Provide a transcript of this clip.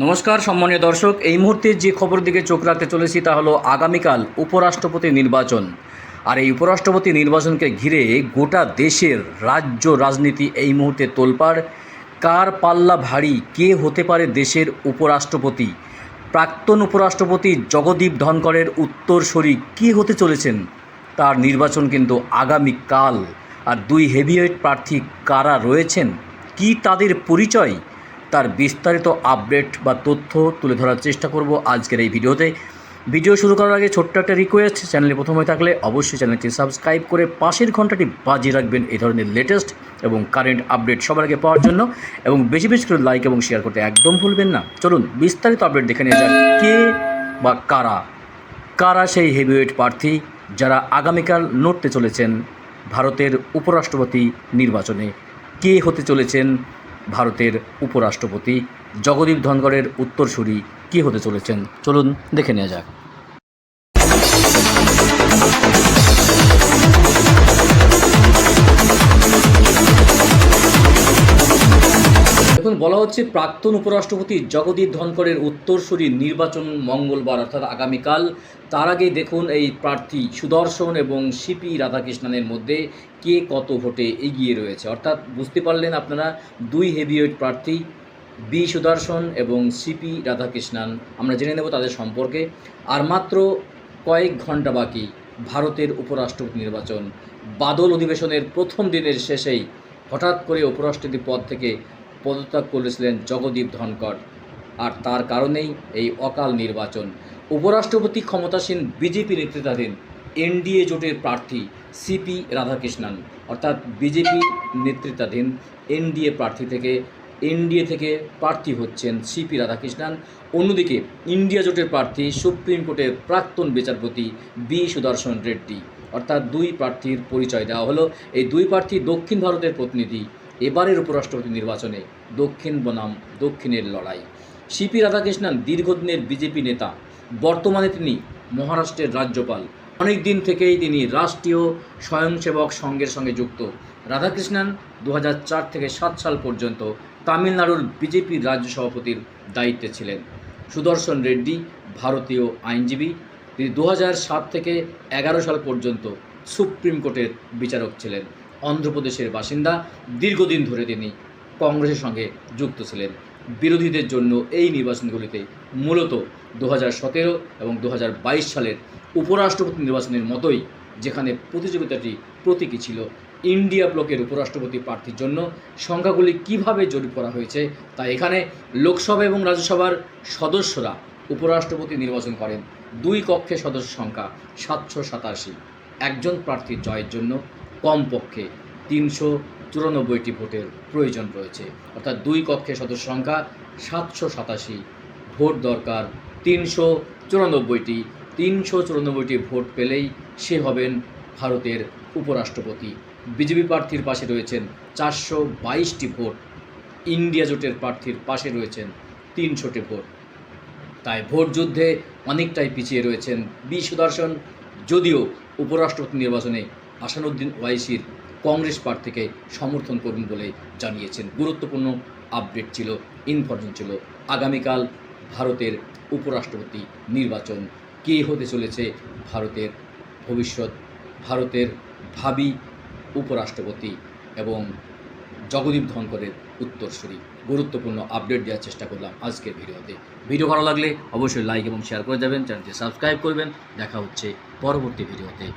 নমস্কার, সম্মানীয় দর্শক। এই মুহূর্তে যে খবর দিকে চোখ রাখতে চলেছি তা হলো আগামীকাল উপরাষ্ট্রপতি নির্বাচন। আর এই উপরাষ্ট্রপতি নির্বাচনকে ঘিরে গোটা দেশের রাজ্য রাজনীতি এই মুহূর্তে তোলপাড়। কার পাল্লা ভারী, কে হতে পারে দেশের উপরাষ্ট্রপতি? প্রাক্তন উপরাষ্ট্রপতি জগদীপ ধনকরের উত্তরসূরি কী হতে চলেছেন? তার নির্বাচন কিন্তু আগামীকাল। আর দুই হেভিওয়েট প্রার্থী কারা রয়েছেন? কি তাদের পরিচয়? তার বিস্তারিত আপডেট বা তথ্য তুলে ধরার চেষ্টা করব আজকের এই ভিডিওতে। ভিডিও শুরু করার আগে ছোট্ট একটা রিকোয়েস্ট চ্যানেলে প্রথম হয়ে থাকলে অবশ্যই চ্যানেলটি সাবস্ক্রাইব করে পাশের ঘন্টাটি বাজিয়ে রাখবেন এই ধরনের লেটেস্ট এবং কারেন্ট আপডেট সবার আগে পাওয়ার জন্য এবং বেশি বেশি করে লাইক এবং শেয়ার করতে একদম ভুলবেন না। চলুন বিস্তারিত আপডেট দেখে নিয়ে যাক কে বা কারা। কারা সেই হেভিওয়েট প্রার্থী যারা আগামীকাল নড়তে চলেছেন ভারতের উপরাষ্ট্রপতি নির্বাচনে? কে হতে চলেছেন ভারতের উপরাষ্ট্রপতি জগদীপ ধনগড়ের উত্তরসূরি কী হতে চলেছেন? চলুন দেখে নেওয়া যাক। বলা হচ্ছে প্রাক্তন উপরাষ্ট্রপতি জগদীপ ধনকরের উত্তরসূরি নির্বাচন মঙ্গলবার, অর্থাৎ আগামীকাল। তার আগে দেখুন এই প্রার্থী সুদর্শন এবং সিপি রাধাকৃষ্ণনের মধ্যে কে কত ভোটে এগিয়ে রয়েছে। অর্থাৎ বুঝতে পারলেন আপনারা, দুই হেভিওয়েট প্রার্থী, বি সুদর্শন এবং সিপি রাধাকৃষ্ণন। আমরা জেনে নেব তাদের সম্পর্কে। আর মাত্র কয়েক ঘণ্টা বাকি ভারতের উপরাষ্ট্রপতি নির্বাচন। বাদল অধিবেশনের প্রথম দিনের শেষেই হঠাৎ করে উপরাষ্ট্রপতি পদ থেকে পদত্যাগ করেছিলেন জগদীপ ধনকর আর তার কারণেই এই অকাল নির্বাচন। উপরাষ্ট্রপতি ক্ষমতাসীন বিজেপি নেতৃত্বাধীন এনডিএ জোটের প্রার্থী সিপি রাধাকৃষ্ণন, অর্থাৎ বিজেপি নেতৃত্বাধীন এনডিএ প্রার্থী থেকে, এনডিএ থেকে প্রার্থী হচ্ছেন সিপি রাধাকৃষ্ণন। অন্যদিকে ইন্ডিয়া জোটের প্রার্থী সুপ্রিম কোর্টের প্রাক্তন বিচারপতি বি সুদর্শন রেড্ডি, অর্থাৎ দুই প্রার্থীর পরিচয় দেওয়া হলো। এই দুই প্রার্থী দক্ষিণ ভারতের প্রতিনিধি এবারের উপরাষ্ট্রপতি নির্বাচনে দক্ষিণ বনাম, দক্ষিণের লড়াই। সিপি রাধাকৃষ্ণন দীর্ঘদিনের বিজেপি নেতা। বর্তমানে তিনি মহারাষ্ট্রের রাজ্যপাল। অনেক দিন থেকেই তিনি রাষ্ট্রীয় স্বয়ংসেবক সংঘের সঙ্গে যুক্ত। রাধাকৃষ্ণন দু থেকে সাত সাল পর্যন্ত তামিলনাড়ুর বিজেপি রাজ্য সভাপতির দায়িত্বে ছিলেন। সুদর্শন রেড্ডি, ভারতীয় আইনজীবী। তিনি দু থেকে এগারো সাল পর্যন্ত সুপ্রিম কোর্টের বিচারক ছিলেন। অন্ধ্রপ্রদেশের বাসিন্দা। দীর্ঘদিন ধরে তিনি কংগ্রেসের সঙ্গে যুক্ত ছিলেন। বিরোধীদের জন্য এই নির্বাচনগুলিতে মূলত দু সতেরো এবং দু হাজার বাইশ সালের উপরাষ্ট্রপতি নির্বাচনের মতোই যেখানে প্রতিযোগিতাটি প্রতীকী ছিল, ইন্ডিয়া ব্লকের উপরাষ্ট্রপতি প্রার্থীর জন্য সংখ্যাগুলি কীভাবে জরিপ করা হয়েছে তা এখানে লোকসভা এবং রাজ্যসভার সদস্যরা উপরাষ্ট্রপতি নির্বাচন করেন। দুই কক্ষে সদস্য সংখ্যা সাতশো সাতাশি। একজন প্রার্থীর জয়ের জন্য কমপক্ষে তিনশো চুরানব্বইটি ভোটের প্রয়োজন রয়েছে। অর্থাৎ দুই কক্ষে সদস্য সংখ্যা সাতশো সাতাশি। ভোট দরকার তিনশো চুরানব্বইটি। তিনশো চুরানব্বইটি ভোট পেলেই সে হবেন ভারতের উপরাষ্ট্রপতি। বিজেপি প্রার্থীর পাশে রয়েছেন চারশো বাইশটি ভোট। ইন্ডিয়া জোটের প্রার্থীর পাশে রয়েছেন তিনশোটি ভোট। তাই ভোট যুদ্ধে অনেকটাই পিছিয়ে রয়েছেন বি সুদর্শন। যদিও উপরাষ্ট্রপতি নির্বাচনে আসানুদ্দিন ওয়াইসির কংগ্রেস প্রার্থীকে সমর্থন করবেন বলে জানিয়েছেন। গুরুত্বপূর্ণ আপডেট ছিল, ইনফরমেশন ছিল, আগামীকাল ভারতের উপরাষ্ট্রপতি নির্বাচন কে হতে চলেছে ভারতের ভবিষ্যৎ, ভারতের ভাবি উপরাষ্ট্রপতি এবং জগদীপ ধনকরের উত্তরসূরি। গুরুত্বপূর্ণ আপডেট দেওয়ার চেষ্টা করলাম আজকের ভিডিওতে। ভিডিও ভালো লাগলে অবশ্যই লাইক এবং শেয়ার করে যাবেন, চ্যানেলটি সাবস্ক্রাইব করবেন। দেখা হচ্ছে পরবর্তী ভিডিওতে।